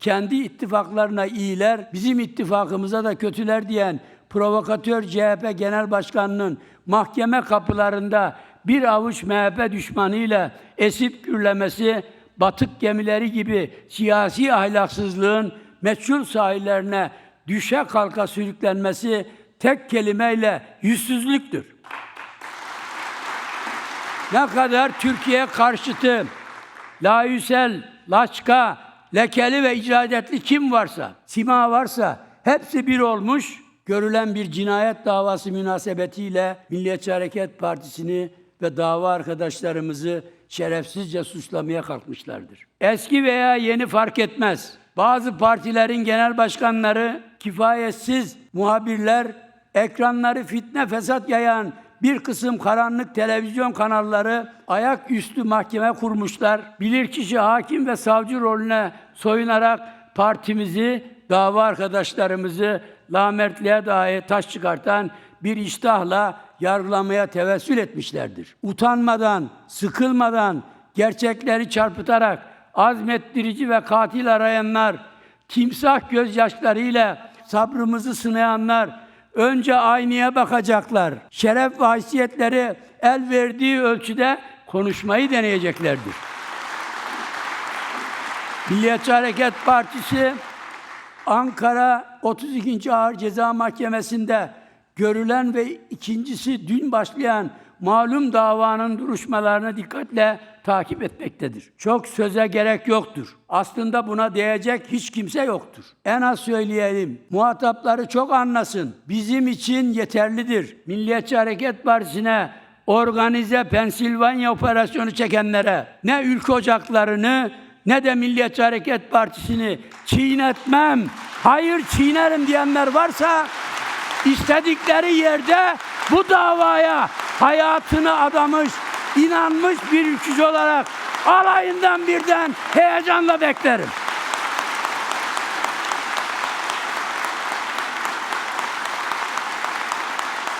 kendi ittifaklarına iyiler, bizim ittifakımıza da kötüler diyen provokatör CHP Genel Başkanı'nın mahkeme kapılarında bir avuç MHP düşmanıyla esip gürlemesi, batık gemileri gibi siyasi ahlaksızlığın meçhul sahillerine düşe kalka sürüklenmesi tek kelimeyle yüzsüzlüktür. Ne kadar Türkiye karşıtı, layüsel, laçka, lekeli ve icadetli kim varsa, sima varsa hepsi bir olmuş, görülen bir cinayet davası münasebetiyle Milliyetçi Hareket Partisi'ni ve dava arkadaşlarımızı şerefsizce suçlamaya kalkmışlardır. Eski veya yeni fark etmez. Bazı partilerin genel başkanları, kifayetsiz muhabirler, ekranları fitne fesat yayan bir kısım karanlık televizyon kanalları ayaküstü mahkeme kurmuşlar. Bilirkişi hakim ve savcı rolüne soyunarak partimizi, dava arkadaşlarımızı lamertliğe dahi taş çıkartan bir iştahla yargılamaya tevessül etmişlerdir. Utanmadan, sıkılmadan, gerçekleri çarpıtarak azmettirici ve katil arayanlar, timsah gözyaşlarıyla sabrımızı sınayanlar, önce aynaya bakacaklar. Şeref ve haysiyetleri el verdiği ölçüde konuşmayı deneyeceklerdir. Milliyetçi Hareket Partisi Ankara 32. Ağır Ceza Mahkemesi'nde görülen ve ikincisi dün başlayan malum davanın duruşmalarını dikkatle takip etmektedir. Çok söze gerek yoktur. Aslında buna değecek hiç kimse yoktur. En az söyleyelim, muhatapları çok anlasın. Bizim için yeterlidir. Milliyetçi Hareket Partisi'ne organize Pensilvanya operasyonu çekenlere ne ülke ocaklarını ne de Milliyetçi Hareket Partisi'ni çiğnetmem, hayır çiğnerim diyenler varsa istedikleri yerde bu davaya hayatını adamış, inanmış bir ülkücü olarak alayından birden heyecanla beklerim.